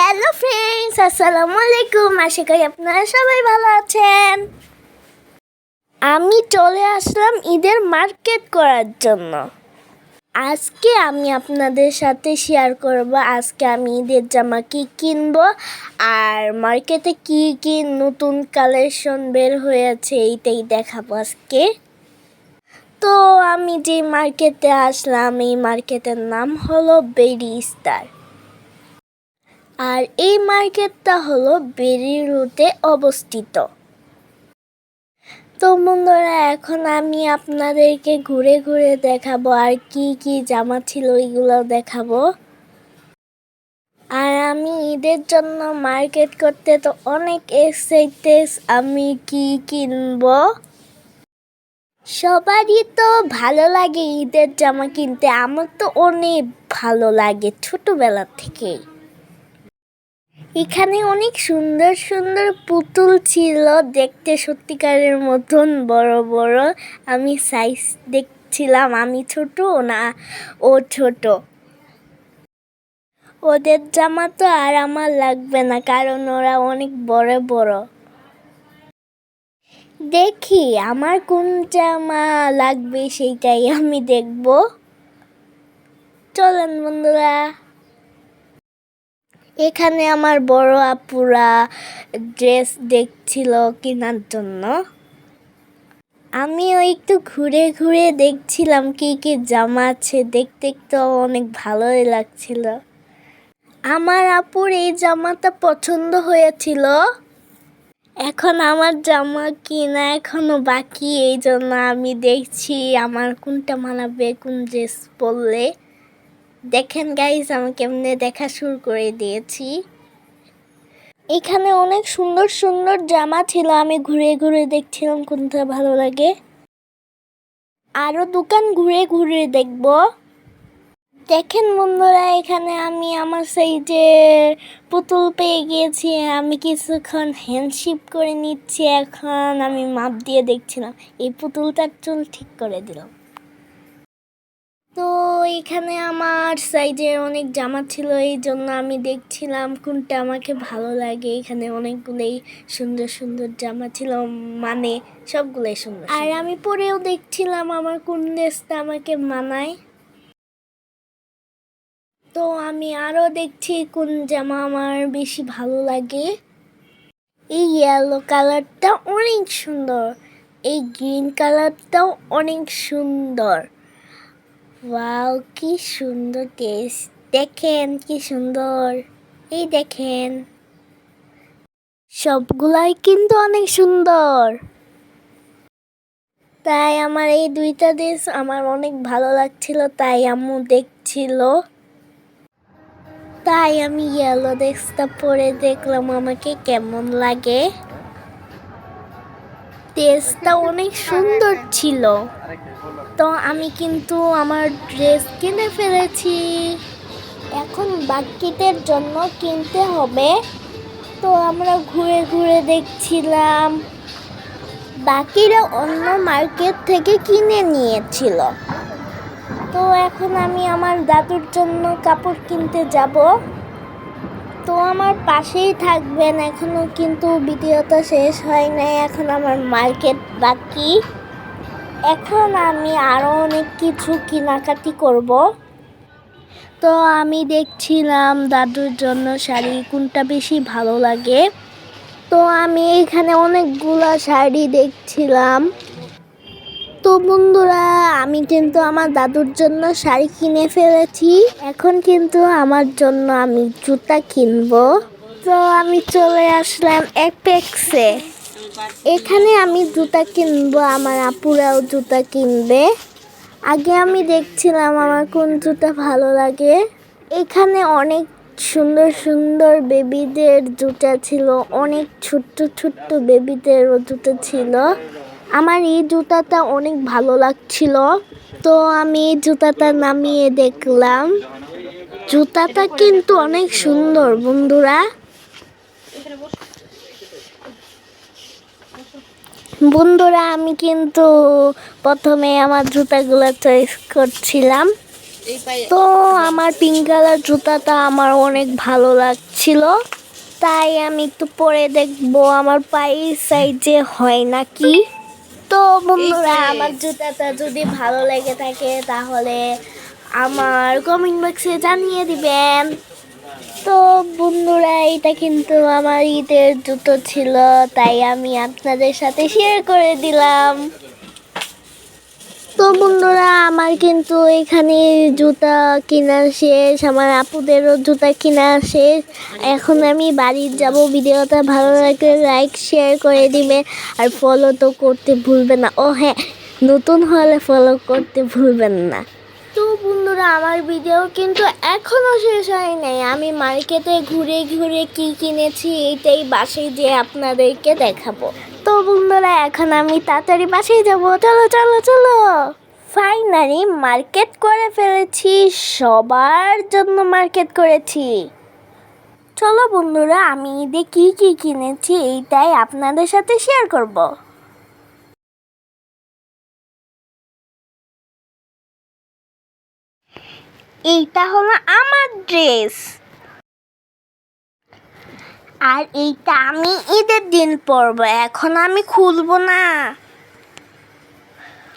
Hello friends, আসসালামু আলাইকুম। আশা করি আপনারা সবাই ভালো আছেন। আমি চলে আসলাম ঈদের মার্কেট করার জন্য। আজকে আমি আপনাদের সাথে শেয়ার করব, আজকে আমি ঈদের জামা কি কিনবো আর মার্কেটে কি কি নতুন কালেকশন বের হয়েছে এইটাই দেখাবো আজকে। তো আমি যে মার্কেটে আসলাম, এই মার্কেটের নাম হলো বেরি স্টার আর এই মার্কেটটা হলো বেরি রুটে অবস্থিত। তো বন্ধুরা, এখন আমি আপনাদেরকে ঘুরে ঘুরে দেখাবো আর কি কি জামা ছিল এগুলো দেখাবো। আর আমি ঈদের জন্য মার্কেট করতে তো অনেক এক্সাইটেড, আমি কি কিনবো? সবারই তো ভালো লাগে ঈদের জামা কিনতে, আমার তো অনেক ভালো লাগে ছোটবেলা থেকেই। এখানে অনেক সুন্দর সুন্দর পুতুল ছিল। দেখতে সত্যিকারের মতন বড় বড়। আমি সাইজ দেখছিলাম, আমি ছোট না ও ছোট। ওদের জামা তো আর আমার লাগবে না, কারণ ওরা অনেক বড় বড়। দেখি আমার কোন জামা লাগবে সেইটাই আমি দেখব। চলেন বন্ধুরা। এখানে আমার বড় আপুরা ড্রেস দেখছিল কেনার জন্য। আমিও একটু ঘুরে ঘুরে দেখছিলাম কি কি জামা আছে, দেখতে তো অনেক ভালোই লাগছিল। আমার আপুর এই জামাটা পছন্দ হয়েছিল। এখন আমার জামা কিনা এখনও বাকি এই জন্য আমি দেখছি আমার কোনটা মানাবে, কোন ড্রেস পরলে। দেখেন গাইজ আমি কেমনে দেখা শুরু করে দিয়েছি। এখানে অনেক সুন্দর সুন্দর জামা ছিল, আমি ঘুরে ঘুরে দেখছিলাম কোনটা ভালো লাগে। আরও দোকান ঘুরে ঘুরে দেখব। দেখেন বন্ধুরা, এখানে আমি আমার সেই যে পুতুল পেয়ে গিয়েছি, আমি কিছুক্ষণ হ্যান্ডশিপ করে নিচ্ছি, এখন আমি মাপ দিয়ে দেখছিলাম, এই পুতুলটার চুল ঠিক করে দিলাম। তো এখানে আমার সাইজের অনেক জামা ছিল, এই জন্য আমি দেখছিলাম কোনটা আমাকে ভালো লাগে। এখানে অনেকগুলোই সুন্দর সুন্দর জামা ছিল মানে সবগুলোই সুন্দর আর আমি পরেও দেখছিলাম আমার কোন ড্রেসটা আমাকে মানায়। তো আমি আরও দেখছি কোন জামা আমার বেশি ভালো লাগে। এই ইয়েলো কালারটা অনেক সুন্দর, এই গ্রিন কালারটাও অনেক সুন্দর। ওয়াও কি সুন্দর টেস্ট দেখেন কি সুন্দর। এই দেখেন। সবগুলাই কিন্তু অনেক সুন্দর। তাই আমার এই দুইটা দেশ আমার অনেক ভালো লাগছিল, তাই আম্মু দেখছিল। তাই আমি ইয়েলো ড্রেসটা পরে দেখলাম, আমাকে কেমন লাগে। ড্রেসটা অনেক সুন্দর ছিল। তো আমি কিন্তু আমার ড্রেস কিনে ফেলেছি। এখন বাকিদের জন্য কিনতে হবে। তো আমরা ঘুরে ঘুরে দেখছিলাম। বাকিরা অন্য মার্কেট থেকে কিনে নিয়েছিল। তো এখন আমি আমার দাদুর জন্য কাপড় কিনতে যাব। তো আমার পাশেই থাকবেন। এখনও কিন্তু ভিডিওটা শেষ হয় নাই। এখন আমার মার্কেট বাকি। এখন আমি আরও অনেক কিছু কেনাকাটি করব। তো আমি দেখছিলাম দাদুর জন্য শাড়ি, কোনটা বেশি ভালো লাগে? তো আমি এখানে অনেকগুলা শাড়ি দেখছিলাম। তো বন্ধুরা, আমি কিন্তু আমার দাদুর জন্য শাড়ি কিনে ফেলেছি। এখন কিন্তু আমার জন্য আমি জুতা কিনবো। তো আমি চলে আসলাম অ্যাপেক্সে এখানে আমি জুতা কিনবো, আমার আপুরাও জুতা কিনবে। আগে আমি দেখছিলাম আমার কোন জুতা ভালো লাগে। এখানে অনেক সুন্দর সুন্দর বেবিদের জুতা ছিল, অনেক ছোট্ট ছোট্ট বেবিদেরও জুতো ছিল। আমার এই জুতাটা অনেক ভালো লাগছিল। তো আমি এই জুতাটা নামিয়ে দেখলাম। জুতাটা কিন্তু অনেক সুন্দর, বন্ধুরা। বন্ধুরা আমি কিন্তু প্রথমে আমার জুতাগুলো চয়েস করছিলাম। তো আমার পিঙ্ক কালার জুতাটা আমার অনেক ভালো লাগছে ছিল তাই আমি একটু পরে দেখব আমার পায়ের সাইজে হয় নাকি। তো বন্ধুরা আমার জুতাটা যদি ভালো লেগে থাকে তাহলে আমার কমেন্ট বক্সে জানিয়ে দিবেন। তো বন্ধুরা, এটা কিন্তু আমার ঈদের জুতো ছিল, তাই আমি আপনাদের সাথে শেয়ার করে দিলাম। তো বন্ধুরা, আমার কিন্তু এখানে জুতা কেনা শেষ, আমার আপুদেরও জুতা কেনা শেষ। এখন আমি বাড়ির যাব, ভিডিওটা ভালো লাগলে লাইক শেয়ার করে দিবে। আর ফলো তো করতে ভুলবেন না। ও হ্যাঁ নতুন হলে ফলো করতে ভুলবেন না। তো বন্ধুরা, আমার ভিডিও কিন্তু এখনও শেষ হয় নাই। আমি মার্কেটে ঘুরে ঘুরে কি কিনেছি এইটাই বাসে যে আপনাদেরকে দেখাবো। তো বন্ধুরা, এখন আমি তাড়াতাড়ি বাসায় যাব। চলো চলো চলো। ফাইনালি মার্কেট করে ফেলেছি। সবার জন্য মার্কেট করেছি। চলো বন্ধুরা, আমি ঈদে কী কী কিনেছি এইটাই আপনাদের সাথে শেয়ার করব। এইটা হলো আমার ড্রেস। আর এইটা আমি ঈদের দিন পরবো, এখন আমি খুলবো না।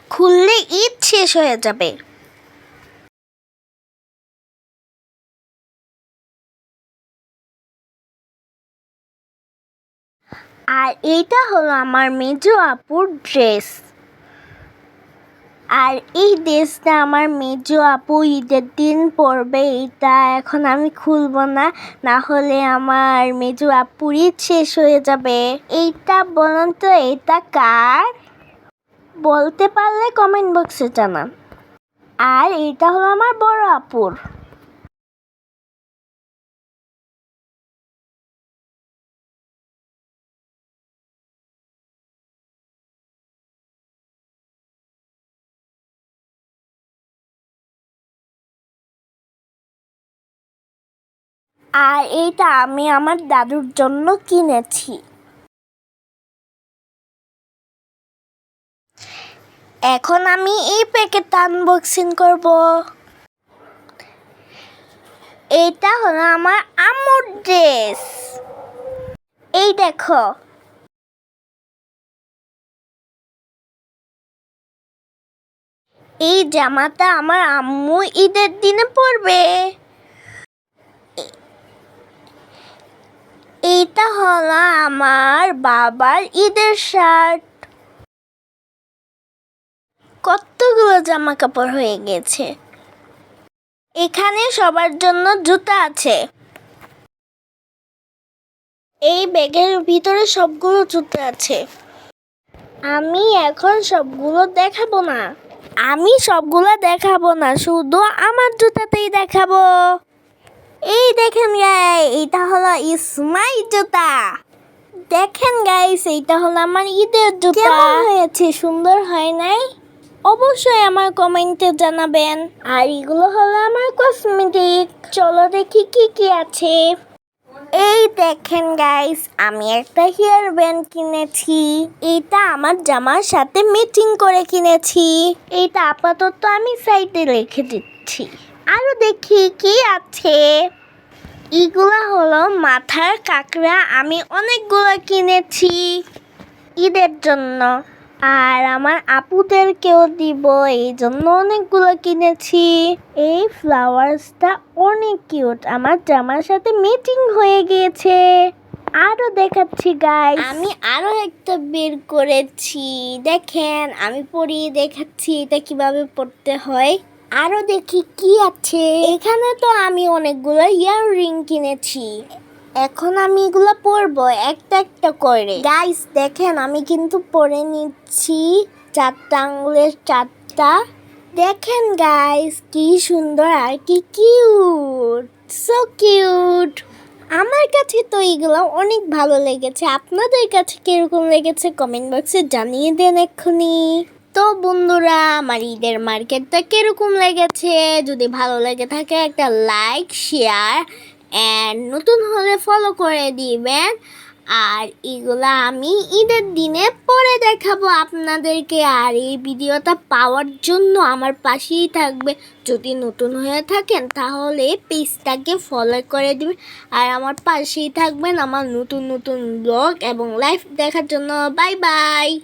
খুললে ঈদ শেষ হয়ে যাবে। আর এইটা হলো আমার মেজো আপুর ড্রেস। আর এই ড্রেসটা আমার মেজো আপু ঈদের দিন পরবে, এটা এখন আমি খুলব না না হলে আমার মেজো ঈদ শেষ হয়ে যাবে। এইটা বলুন তো, এটা কার? বলতে পারলে কমেন্ট বক্সে জানান। আর এটা হলো আমার বড় আপুর। আর এইটা আমি আমার দাদুর জন্য কিনেছি। এখন আমি এই প্যাকেটটা আনবক্সিং করব। এইটা হলো আমার আম্মুর ড্রেস এই দেখো। এই জামাটা আমার আম্মু ঈদের দিনে পরবে। এইটা হলো আমার বাবার ঈদের শার্ট। কতগুলো জামা কাপড় হয়ে গেছে। এখানে সবার জন্য জুতা আছে। এই ব্যাগের ভিতরে সবগুলো জুতা আছে। আমি এখন সবগুলো দেখাবো না। আমি সবগুলো দেখাবো না, শুধু আমার জুতাতেই দেখাবো। এই দেখেন গাই এইটা হলো ইসমাই জুতা। দেখেন গাইস এইটা হলো আমার ঈদের জুতা। হয়েছে, সুন্দর হয় নাই? অবশ্যই আমার কমেন্টে জানাবেন। আর এগুলো হলো আমার কসমেটিক চলো দেখি কি কি আছে। এই দেখেন গাইস আমি একটা হেয়ার ব্যান্ড কিনেছি। এইটা আমার জামার সাথে ম্যাচিং করে কিনেছি। এইটা আপাতত আমি সাইডে রেখে দিচ্ছি। আরও দেখি কি আছে। এগুলা হলো মাথার কাঁকড়া। আমি অনেকগুলো কিনেছি ঈদের জন্য। আর আমার আপুদেরকেও দিব এই জন্য অনেকগুলো কিনেছি। এই ফ্লাওয়ার্সটা অনেক কিউট। আমার জামার সাথে মিটিং হয়ে গিয়েছে। আরও দেখাচ্ছি গাই আমি আরও একটা বের করেছি। দেখেন, আমি পরিয়ে দেখাচ্ছি এটা কীভাবে পড়তে হয়। আরও দেখি কি আছে। এখানে তো আমি অনেকগুলো ইয়াররিং কিনেছি। এখন আমি এগুলো পরবো, একটা একটা করে। গাইস দেখেন, আমি কিন্তু পরে নিচ্ছি চারটা আঙুলের চারটা। দেখেন গাইস কি সুন্দর আর কি কিউট সো কিউট আমার কাছে তো এগুলো অনেক ভালো লেগেছে। আপনাদের কাছে কীরকম লেগেছে কমেন্ট বক্সে জানিয়ে দেন এক্ষুনি। তো বন্ধুরা, আমার ঈদের মার্কেটটা কীরকম লেগেছে? যদি ভালো লেগে থাকে, একটা লাইক, শেয়ার অ্যান্ড নতুন হলে ফলো করে দিবেন। আর এগুলা আমি ঈদের দিনে পরে দেখাবো আপনাদেরকে। আর এই ভিডিওটা পাওয়ার জন্য আমার পাশেই থাকবে। যদি নতুন হয়ে থাকেন, তাহলে পেজটাকে ফলো করে দিবেন। আর আমার পাশেই থাকবেন আমার নতুন নতুন ব্লগ এবং লাইভ দেখার জন্য। Bye bye